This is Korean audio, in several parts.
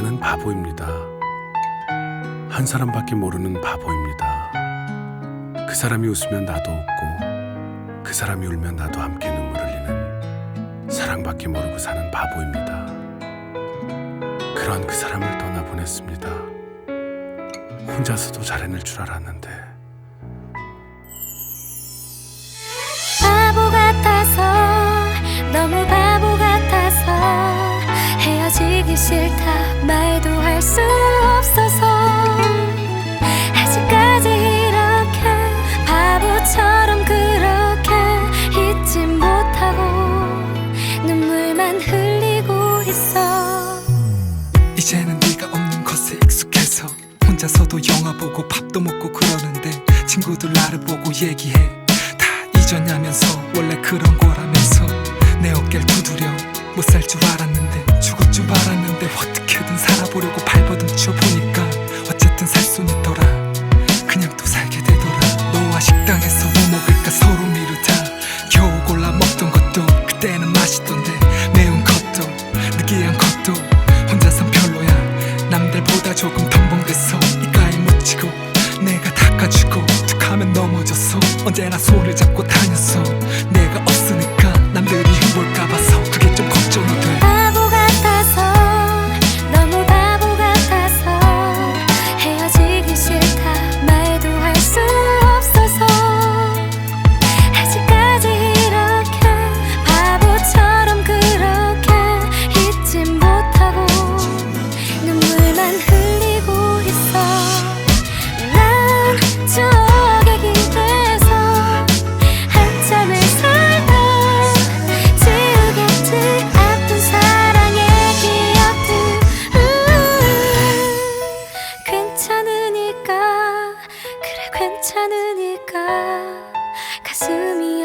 나는 바보입니다. 한 사람밖에 모르는 바보입니다. 그 사람이 웃으면 나도 웃고 그 사람이 울면 나도 함께 눈물 흘리는 사랑밖에 모르고 사는 바보입니다. 그런 그 사람을 떠나보냈습니다. 혼자서도 잘 해낼 줄 알았는데 싫다 말도 할 수 없어서. 아직까지 이렇게 바보처럼 그렇게 잊지 못하고 눈물만 흘리고 있어. 이제는 네가 없는 것에 익숙해서 혼자서도 영화 보고 밥도 먹고 그러는데 친구들 나를 보고 얘기해. 다 잊었냐면서 원래 그런 거라면서 내 어깨를 두드려 못 살 줄 알았는데 죽을 줄 알았는데 어떻게든 살아보려고 발버둥쳐 보니까 어쨌든 살 순 있더라. 그냥 또 살게 되더라. 너와 식당에서 뭐 먹을까 서로 미루다 겨우 골라 먹던 것도 그때는 맛있던데 매운 것도 느끼한 것도 혼자선 별로야. 남들보다 조금 덤벙대서 이가에 묻히고 내가 닦아주고 툭하면 넘어졌어. 언제나 손을 잡고 다녔어. 내가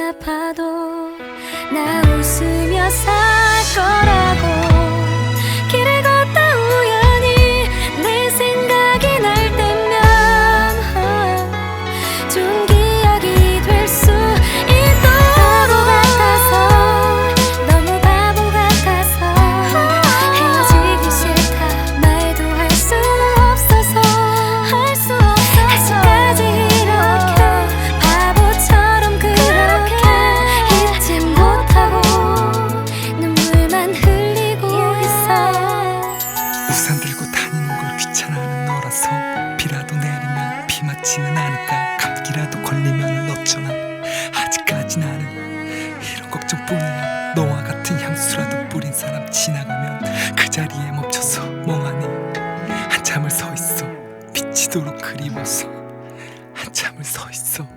아파도 나 웃으며 살 거라 너라서 비라도 내리면 비 맞지는 않을까? 감기라도 걸리면 어쩌나? 아직까지 나는 이런 걱정뿐이야. 너와 같은 향수라도 뿌린 사람 지나가면 그 자리에 멈춰서 멍하니 한참을 서 있어. 미치도록 그리워서 한참을 서 있어